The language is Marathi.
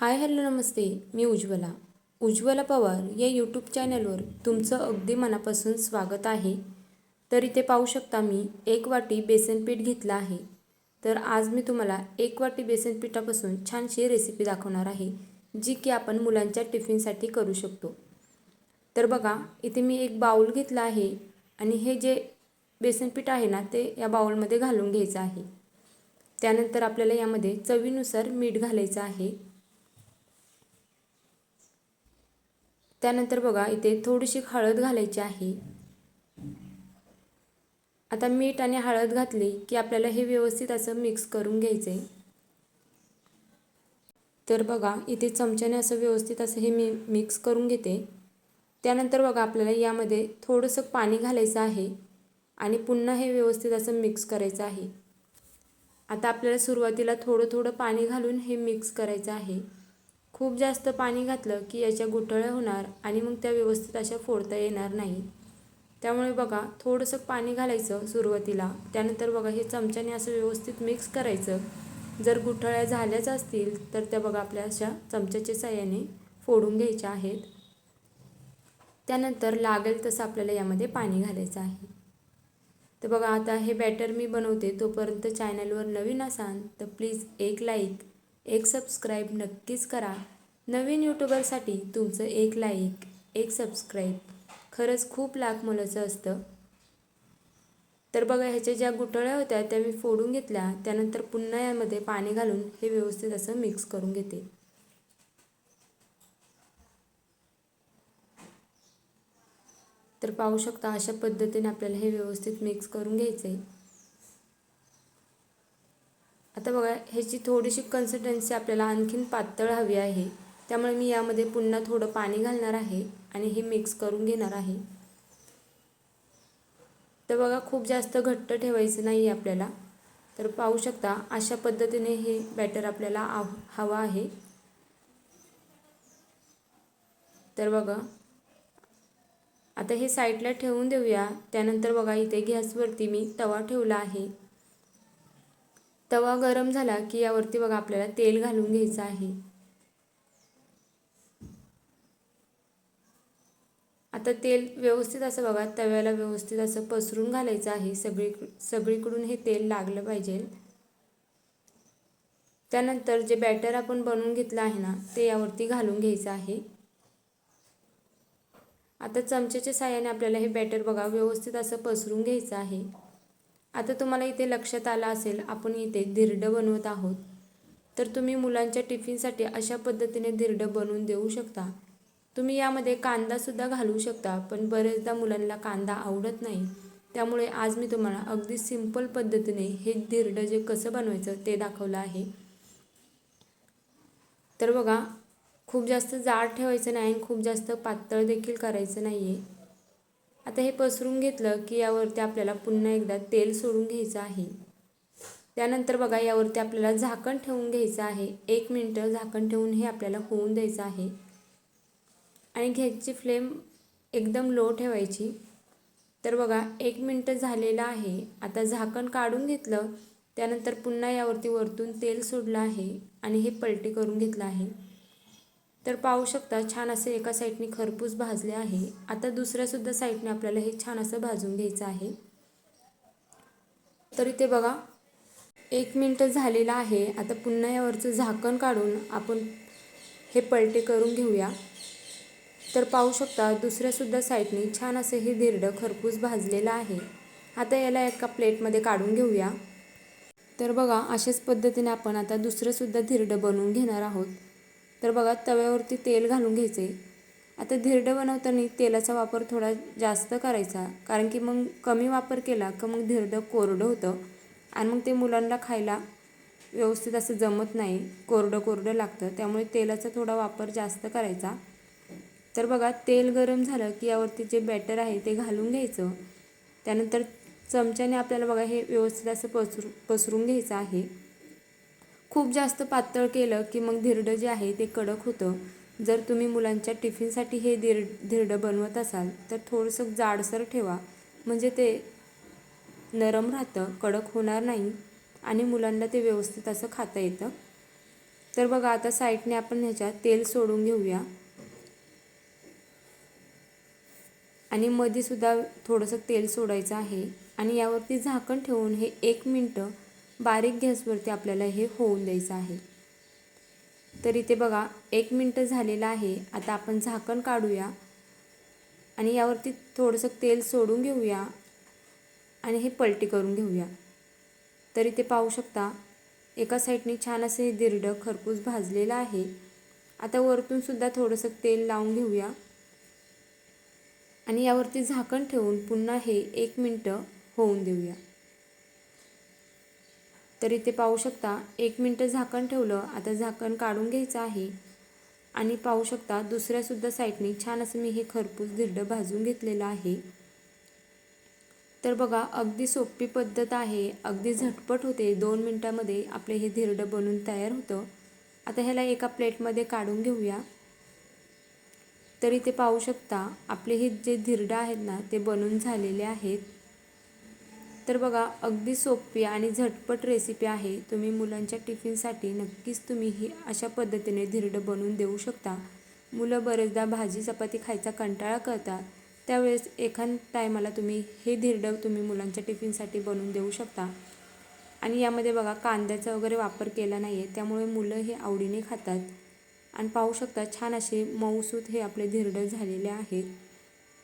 हाय हॅलो नमस्ते. मी उज्ज्वला. उज्ज्वला पवार या यूट्यूब चॅनलवर तुमचं अगदी मनापासून स्वागत आहे. तर इथे पाहू शकता मी एक वाटी बेसन पीठ घेतलं आहे. तर आज मी तुम्हाला एक वाटी बेसन पिठापासून छानशी रेसिपी दाखवणार आहे जी की आपण मुलांच्या टिफिनसाठी करू शकतो. तर बघा इथे मी एक बाऊल घेतला आहे आणि हे जे बेसन पीठ आहे ना ते या बाऊलमध्ये घालून घ्यायचं आहे. त्यानंतर आपल्याला यामध्ये चवीनुसार मीठ घालायचं आहे. त्यानंतर बघा इथे थोडीशी हळद घालायची आहे. आता मीठ आणि हळद घातली की आपल्याला हे व्यवस्थित असं मिक्स करून घ्यायचं आहे तर बघा इथे चमच्याने असं व्यवस्थित असं हे मी मिक्स करून घेते. त्यानंतर बघा आपल्याला यामध्ये थोडंसं पाणी घालायचं आहे आणि पुन्हा हे व्यवस्थित असं मिक्स करायचं आहे. आता आपल्याला सुरुवातीला थोडं थोडं पाणी घालून हे मिक्स करायचं आहे. खूप जास्त पाणी घातलं की याच्या गुठळ्या होणार आणि मग त्या व्यवस्थित अशा फोडता येणार नाही. त्यामुळे बघा थोडंसं पाणी घालायचं सुरुवातीला. त्यानंतर बघा हे चमच्याने असं व्यवस्थित मिक्स करायचं. जर गुठळ्या झाल्याच असतील तर त्या बघा आपल्या अशा चमच्याच्या साह्याने फोडून घ्यायच्या आहेत. त्यानंतर लागेल तसं आपल्याला यामध्ये पाणी घालायचं आहे. तर बघा आता हे बॅटर मी बनवते तोपर्यंत चॅनलवर नवीन असाल तर प्लीज एक लाईक एक सबस्क्राईब नक्कीच करा. नवीन यूट्यूबरसाठी तुमचं एक लाईक एक सबस्क्राईब खरंच खूप लाख मोलाचं असतं. तर बघा ह्याच्या ज्या गुटळ्या होत्या त्या मी फोडून घेतल्या. त्यानंतर पुन्हा यामध्ये पाणी घालून हे व्यवस्थित असं मिक्स करून घेते. तर पाहू शकता अशा पद्धतीने आपल्याला हे व्यवस्थित मिक्स करून घ्यायचं आहे आता बघा ह्याची थोडीशी कन्सिस्टन्सी आपल्याला आणखीन पातळ हवी आहे. त्यामुळे मी यामध्ये पुन्हा थोडं पाणी घालणार आहे आणि हे मिक्स करून घेणार आहे. तर बघा खूप जास्त घट्ट ठेवायचं नाही आपल्याला. तर पाहू शकता अशा पद्धतीने हे बॅटर आपल्याला आव हवं आहे. तर बघा आता हे साईडला ठेवून देऊया. त्यानंतर बघा इथे गॅसवरती मी तवा ठेवला आहे. तवा गरम झाला की यावरती बघा आपल्याला तेल घालून घ्यायचं आहे. आता तेल व्यवस्थित असं बघा तव्याला व्यवस्थित असं पसरून घालायचं आहे. सगळी सगळीकडून हे तेल लागलं पाहिजे. त्यानंतर जे बॅटर आपण बनवून घेतलं आहे ना ते यावरती घालून घ्यायचं आहे. आता चमच्याच्या साह्याने आपल्याला हे बॅटर बघा व्यवस्थित असं पसरून घ्यायचं आहे. आता तुम्हाला इथे लक्षात आलं असेल आपण इथे धिरडं बनवत आहोत. तर तुम्ही मुलांच्या टिफिनसाठी अशा पद्धतीने धिरडं बनवून देऊ शकता. तुम्ही यामध्ये कांदासुद्धा घालू शकता पण बरेचदा मुलांना कांदा आवडत नाही. त्यामुळे आज मी तुम्हाला अगदी सिंपल पद्धतीने हे धिरडं जे कसं बनवायचं ते दाखवलं आहे. तर बघा खूप जास्त जाड ठेवायचं नाही आणि खूप जास्त पातळ देखील करायचं नाही आहे आता हे पसरून घेतलं की यावरती आपल्याला पुन्हा एकदा तेल सोडून घ्यायचं आहे. त्यानंतर बघा यावरती आपल्याला झाकण ठेवून घ्यायचं आहे. एक मिनटं झाकण ठेवून हे आपल्याला होऊन द्यायचं आहे. आणि घ्यायची फ्लेम एकदम लो ठेवायची. तर बघा एक मिनटं झालेलं आहे. आता झाकण काढून घेतलं. त्यानंतर पुन्हा यावरती वरतून तेल सोडलं आहे. आणि हे पलटी करून घेतलं आहे. तर पाहू शकता छान असे एका साईडने खरपूस भाजले आहे. आता दुसऱ्यासुद्धा साईडने आपल्याला हे छान असं भाजून घ्यायचं आहे. तर इथे बघा एक मिनटं झालेलं आहे. आता पुन्हा यावरचं झाकण काढून आपण हे पलटे करून घेऊया. तर पाहू शकता दुसऱ्यासुद्धा साईडने छान असे हे धिरडं खरपूस भाजलेलं आहे. आता याला एका प्लेटमध्ये काढून घेऊया. तर बघा अशाच पद्धतीने आपण आता दुसरंसुद्धा धिरडं बनवून घेणार आहोत. तर बघा तव्यावरती तेल घालून घ्यायचे. आता धिरडं बनवताना तेलाचा वापर थोडा जास्त करायचा कारण की मग कमी वापर केला का मग धिरडं कोरडं होतं आणि मग ते मुलांना खायला व्यवस्थित असं जमत नाही कोरडं कोरडं लागतं. त्यामुळे तेलाचा थोडा वापर जास्त करायचा. तर बघा तेल गरम झालं की यावरती जे बॅटर आहे ते घालून घ्यायचं. त्यानंतर चमच्याने आपल्याला बघा हे व्यवस्थित असं पसरू पसरून घ्यायचं आहे. खूप जास्त पातळ केलं की मग धिरडं जे आहे ते कडक होतं. जर तुम्ही मुलांच्या टिफिनसाठी हे धिर धिरडं बनवत असाल तर थोडंसं जाडसर ठेवा. म्हणजे ते नरम राहतं कडक होणार नाही आणि मुलांना ते व्यवस्थित असं खाता येतं. तर बघा आता साईडने आपण ह्याच्यात तेल सोडून घेऊया. आणि मध्ये सुद्धा थोडंसं तेल सोडायचं आहे. आणि यावरती झाकण ठेवून हे एक मिनटं बारीक गॅसवरती आपल्याला हे होऊन द्यायचं आहे. तर इथे बघा एक मिनटं झालेलं आहे. आता आपण झाकण काढूया आणि यावरती थोडंसं तेल सोडून घेऊया आणि हे पलटी करून घेऊया. तर इथे पाहू शकता एका साईडने छान असे हे दिरडं खरपूस भाजलेलं आहे. आता वरतून सुद्धा थोडंसं तेल लावून घेऊया. आणि यावरती झाकण ठेवून पुन्हा हे एक मिनटं होऊन देऊया. तर इथे पाहू शकता एक मिनटं झाकण ठेवलं आता झाकण काढून घ्यायचं आहे. आणि पाहू शकता दुसऱ्यासुद्धा साईडने छान असं मी हे खरपूस धिरडं भाजून घेतलेलं आहे. तर बघा अगदी सोपी पद्धत आहे. अगदी झटपट होते. दोन मिनटामध्ये आपले हे धिरडं बनून तयार होतं. आता ह्याला एका प्लेटमध्ये काढून घेऊया. तर इथे पाहू शकता आपले हे जे धिरडं आहेत ना ते बनून झालेले आहेत. तर बघा अगदी सोपी आणि झटपट रेसिपी आहे. तुम्ही मुलांच्या टिफिनसाठी नक्कीच तुम्ही ही अशा पद्धतीने धिरड बनवून देऊ शकता. मुलं बरेचदा भाजी चपाती खायचा कंटाळा करतात. त्यावेळेस एखाद टायमाला तुम्ही हे धिरडं तुम्ही मुलांच्या टिफिनसाठी बनवून देऊ शकता. आणि यामध्ये बघा कांद्याचा वगैरे वापर केला नाही आहे त्यामुळे मुलं हे आवडीने खातात. आणि पाहू शकता छान असे मऊसूत हे आपले धिरडं झालेले आहेत.